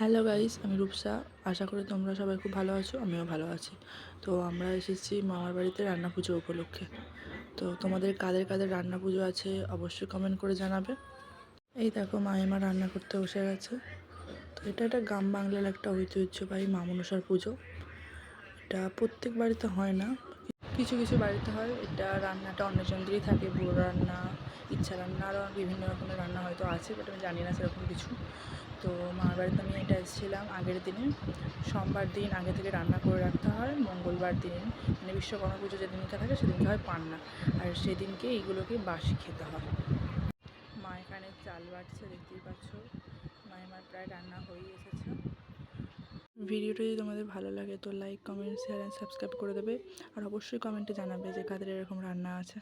Hello guys আমি রূপসা। আশা করি তোমরা সবাই খুব ভালো আছো, আমিও ভালো আছি। তো আমরা এসেছি মামার বাড়িতে রান্না পুজো উপলক্ষে। তো তোমাদের কাদের কাদের রান্না পুজো আছে অবশ্যই কমেন্ট করে জানাবে। এই দেখো, মামিমা রান্না করতে বসে গেছে। তো এটা একটা গ্রাম বাংলার একটা ঐতিহ্যবাহী মা মনসার পুজো। এটা প্রত্যেক বাড়িতে হয় না। কিছু কিছু বাড়িতে হয়। এটা রান্নাটা অন্নচন্দ্রই থাকে। বুড়ো রান্না, ইচ্ছা রান্না আরও বিভিন্ন রকমের রান্না হয়তো আছে বাট আমি জানি না সেরকম কিছু। তো মামার বাড়িতে আমি এটা এসেছিলাম আগের দিনে। সোমবার দিন আগে থেকে রান্না করে রাখতে হয়, মঙ্গলবার দিন। মানে বিশ্বকর্মা পুজো যেদিনকে থাকে সেদিনকে হয় পান্না। আর সেদিনকে এইগুলোকে বাসি খেতে হয়। মা এখানে চাল বাটছে, দেখতেই পাচ্ছ। মায়ের প্রায় রান্না হয়েই এসেছে। ভিডিওটা যদি তোমাদের ভালো লাগে তো like comment share and subscribe করে দেবে। আর অবশ্যই কমেন্টে জানাবে যে কাদের এরকম রান্না আছে।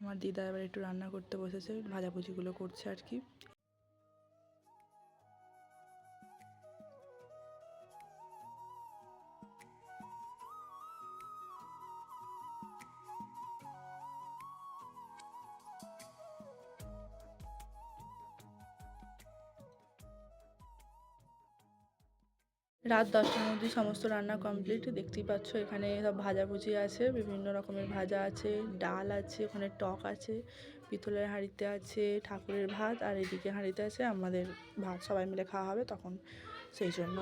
আমার দিদা এবার একটু রান্না করতে বসেছে, ভাজাভুজিগুলো করছে আর কি। রাত দশটার মধ্যে সমস্ত রান্না কমপ্লিট দেখতেই পাচ্ছ এখানে সব ভাজাভুজি আছে, বিভিন্ন রকমের ভাজা আছে, ডাল আছে, ওখানে টক আছে, পিতলের হাঁড়িতে আছে, ঠাকুরের ভাত, আর এদিকে হাঁড়িতে আছে আমাদের ভাত, সবাই মিলে খাওয়া হবে তখন সেই জন্য।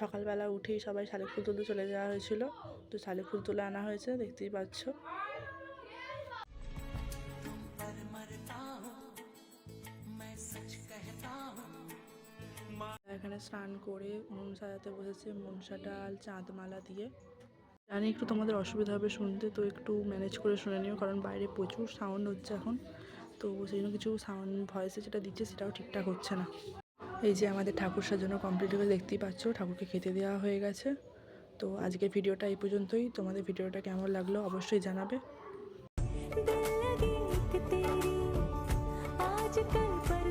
সকালবেলা উঠেই সবাই শালিক ফুল তুলতে চলে যাওয়া হয়েছিল, তো শালিক ফুল তুলে আনা হয়েছে, দেখতেই পাচ্ছ। এখানে স্নান করে মন সাজাতে বসেছে মনসা ডাল চাঁদমালা দিয়ে জানি একটু তোমাদের অসুবিধা হবে শুনতে তো একটু ম্যানেজ করে শুনে নিও কারণ বাইরে প্রচুর সাউন্ড হচ্ছে এখন তো সেই জন্য কিছু সাউন্ড ভয়েসে যেটা দিচ্ছে সেটাও ঠিকঠাক হচ্ছে না এই যে আমাদের ঠাকুর সাজানো কমপ্লিট হয়ে দেখতেই পাচ্ছ ঠাকুরকে খেতে দেওয়া হয়ে গেছে তো আজকের ভিডিওটা এই পর্যন্তই তোমাদের ভিডিওটা কেমন লাগলো অবশ্যই জানাবে दिल लगी एक तेरी आज कल परसों की